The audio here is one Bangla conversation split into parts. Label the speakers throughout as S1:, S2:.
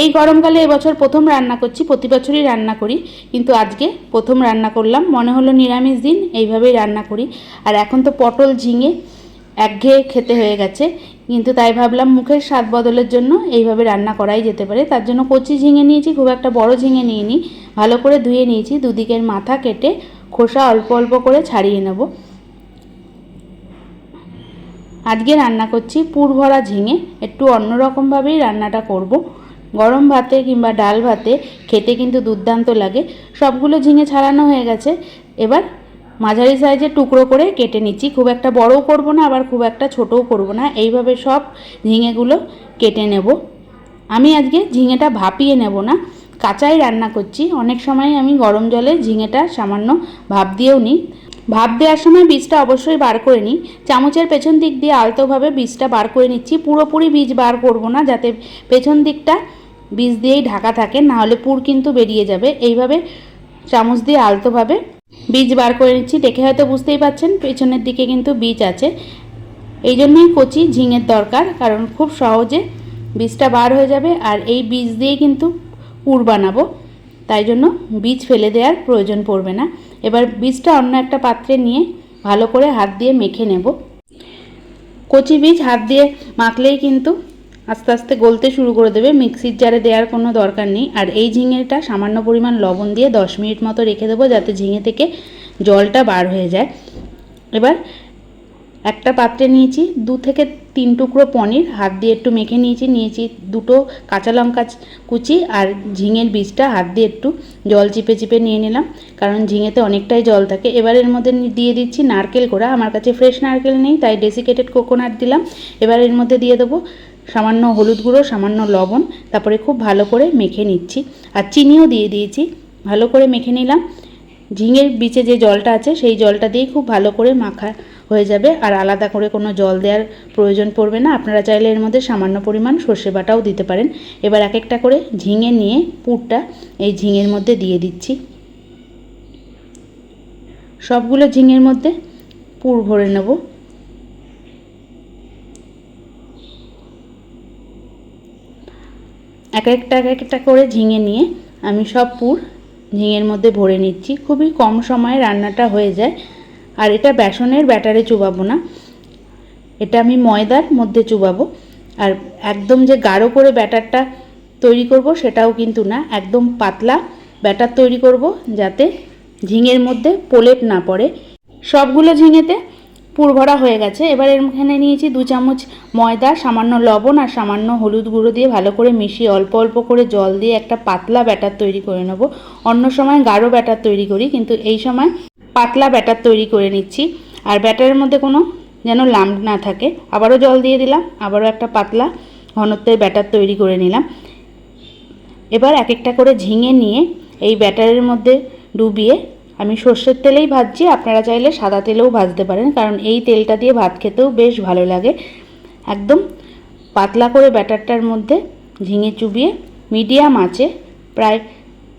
S1: এই গরমকালে এবছর প্রথম রান্না করছি, প্রতি বছরই রান্না করি, কিন্তু আজকে প্রথম রান্না করলাম। মনে হলো নিরামিষ দিন, এইভাবেই রান্না করি। আর এখন তো পটল ঝিঙে একঘেয়ে খেতে হয়ে গেছে, কিন্তু তাই ভাবলাম মুখের স্বাদ বদলের জন্য এইভাবে রান্না করাই যেতে পারে। তার জন্য কচি ঝিঙে নিয়েছি, খুব একটা বড় ঝিঙে নিইনি। ভালো করে ধুয়ে নিয়েছি, দুদিকের মাথা কেটে খোসা অল্প অল্প করে ছাড়িয়ে নেব। আজকে রান্না করছি পুর ভরা ঝিঙে, একটু অন্যরকমভাবেই রান্নাটা করব। গরম ভাতে কিংবা ডাল ভাতে খেতে কিন্তু দুর্দান্ত লাগে। সবগুলো ঝিঙে ছাড়ানো হয়ে গেছে। এবার মাঝারি সাইজে টুকরো করে কেটে নিচ্ছি। খুব একটা বড়ও করব না, আবার খুব একটা ছোটও করব না। এইভাবে সব ঝিঙেগুলো কেটে নেব। আমি আজকে ঝিঙেটা ভাপিয়ে নেব না। কাঁচাই রান্না করছি। অনেক সময় আমি গরম জলে ঝিঙেটা সামান্য ভাপ দিয়েও নিই। ভাপ দেওয়ার সময় বীজটা অবশ্যই বার করে নিই। চামচের পেছন দিক দিয়ে আলতোভাবে বীজটা বার করে নিচ্ছি। পুরোপুরি বীজ বার করব না, যাতে পেছন দিকটা বীজ দিয়েই ঢাকা থাকে, নাহলে পুর কিন্তু বেরিয়ে যাবে। এইভাবে চামচ দিয়ে আলতোভাবে বীজ বার করে নিচ্ছি। দেখে হয়তো বুঝতেই পাচ্ছেন, পেছনের দিকে কিন্তু বীজ আছে। এই জন্যই কচি ঝিঙের দরকার, কারণ খুব সহজে বীজটা বার হয়ে যাবে, আর এই বীজ দিয়ে কিন্তু পুর বানাবো। তাই জন্য বীজ ফেলে দেওয়ার প্রয়োজন পড়বে না। এবার বীজটা অন্য একটা পাত্রে নিয়ে ভালো করে হাত দিয়ে মেখে নেব। কচি বীজ হাত দিয়ে মাখলেই কিন্তু আস্তে আস্তে গলতে শুরু করে দেবে। মিক্সির জারে দেওয়ার কোনো দরকার নেই। আর এই ঝিঙেটা সামান্য পরিমাণ লবণ দিয়ে দশ মিনিট মতো রেখে দেবো যাতে ঝিঙে থেকে জলটা বার হয়ে যায়। এবার একটা পাত্রে নিয়েছি দু থেকে তিন টুকরো পনির। হাত দিয়ে একটু মেখে নিয়েছি। নিয়েছি দুটো কাঁচা লঙ্কা কুচি আর ঝিঙের বীজটা। হাত দিয়ে একটু জল চিপে চিপে নিয়ে নিলাম, কারণ ঝিঙেতে অনেকটাই জল থাকে। এবার এর মধ্যে দিয়ে দিচ্ছি নারকেল কোড়া। আমার কাছে ফ্রেশ নারকেল নেই, তাই ডেসিকেটেড কোকোনাট দিলাম। এবার এর মধ্যে দিয়ে দেবো সামান্য হলুদ গুঁড়ো, সামান্য লবণ, তারপরে খুব ভালো করে মেখে নিচ্ছি। আর চিনিও দিয়ে দিয়েছি, ভালো করে মেখে নিলাম। ঝিঙের বিচে যে জলটা আছে, সেই জলটা দিয়েই খুব ভালো করে মাখা হয়ে যাবে। আর আলাদা করে কোনো জল দেওয়ার প্রয়োজন পড়বে না। আপনারা চাইলে এর মধ্যে সামান্য পরিমাণ সর্ষে বাটাও দিতে পারেন। এবার এক একটা করে ঝিঙে নিয়ে পুরটা এই ঝিঙের মধ্যে দিয়ে দিচ্ছি। সবগুলো ঝিঙের মধ্যে পুর ভরে নেব। এক একটা এক একটা করে ঝিঙে নিয়ে আমি সব পুর ঝিঙের মধ্যে ভরে নিচ্ছি। খুবই কম সময়ে রান্নাটা হয়ে যায়। আর এটা বেসনের ব্যাটারে চুবাবো না। এটা আমি ময়দার মধ্যে চুবাবো। আর একদম যে গাঢ় করে ব্যাটারটা তৈরি করব সেটাও কিন্তু না। একদম পাতলা ব্যাটার তৈরি করব যাতে ঝিঙের মধ্যে পোলেট না পড়ে। সবগুলো ঝিঙেতে পুর ভরা হয়ে গেছে। এবার এখানে নিয়েছি দু চামচ ময়দা, সামান্য লবণ আর সামান্য হলুদ গুঁড়ো দিয়ে ভালো করে মিশিয়ে অল্প অল্প করে জল দিয়ে একটা পাতলা ব্যাটার তৈরি করে নেব। অন্য সময় গাঢ় ব্যাটার তৈরি করি, কিন্তু এই সময় পাতলা ব্যাটার তৈরি করে নিচ্ছি। আর ব্যাটারের মধ্যে কোনো যেন লাম্প না থাকে। আবারও জল দিয়ে দিলাম, আবারও একটা পাতলা ঘনত্বের ব্যাটার তৈরি করে নিলাম। এবার এক একটা করে ঝিঙে নিয়ে এই ব্যাটারের মধ্যে ডুবিয়ে আমি সর্ষের তেলেই ভাজছি, আপনারা চাইলে সাদা তেলেও ভাজতে পারেন, কারণ এই তেলটা দিয়ে ভাত খেতেও বেশ ভালো লাগে। একদম পাতলা করে ব্যাটারটার মধ্যে ঝিঙে চুবিয়ে মিডিয়াম আঁচে প্রায়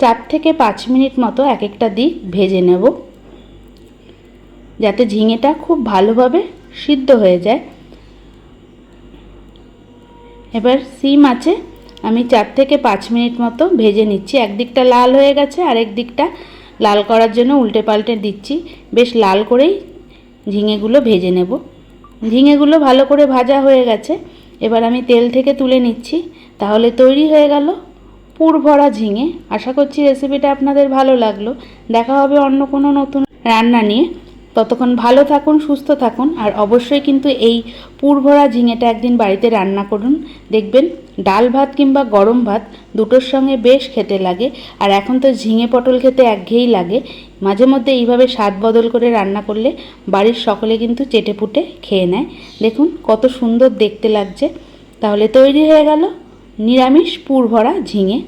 S1: চার থেকে পাঁচ মিনিট মতো এক একটা দিক ভেজে নেব। যাতে ঝিঙেটা খুব ভালোভাবে সিদ্ধ হয়ে যায়। এবার সিম আছে আমি চার থেকে পাঁচ মিনিট মতো ভেজে নিচ্ছি। একদিকটা লাল হয়ে গেছে আরেক দিকটা লাল করার জন্য উল্টে পাল্টে দিচ্ছি। বেশ লাল করেই ঝিঙেগুলো ভেজে নেব। ঝিঙেগুলো ভালো করে ভাজা হয়ে গেছে। এবার আমি তেল থেকে তুলে নিচ্ছি। তাহলে তৈরি হয়ে গেল পুর ভরা ঝিঙে। আশা করছি রেসিপিটা আপনাদের ভালো লাগল। দেখা হবে অন্য কোনো নতুন রান্না নিয়ে। ততক্ষণ ভালো থাকুন, সুস্থ থাকুন, আর অবশ্যই কিন্তু এই পুর ভরা ঝিঙেটা একদিন বাড়িতে রান্না করুন। দেখবেন ডাল ভাত কিংবা গরম ভাত দুটোর সঙ্গে বেশ খেতে লাগে, আর এখন তো ঝিঙে পটল খেতে একঘেয়েই লাগে। মাঝে মধ্যে এইভাবে স্বাদ বদল করে রান্না করলে বাড়ির সকলে কিন্তু চেটে পুটে খেয়ে নেয়। দেখুন কত সুন্দর দেখতে লাগছে। তাহলে তৈরি হয়ে গেল নিরামিষ পুর ভরা ঝিঙে।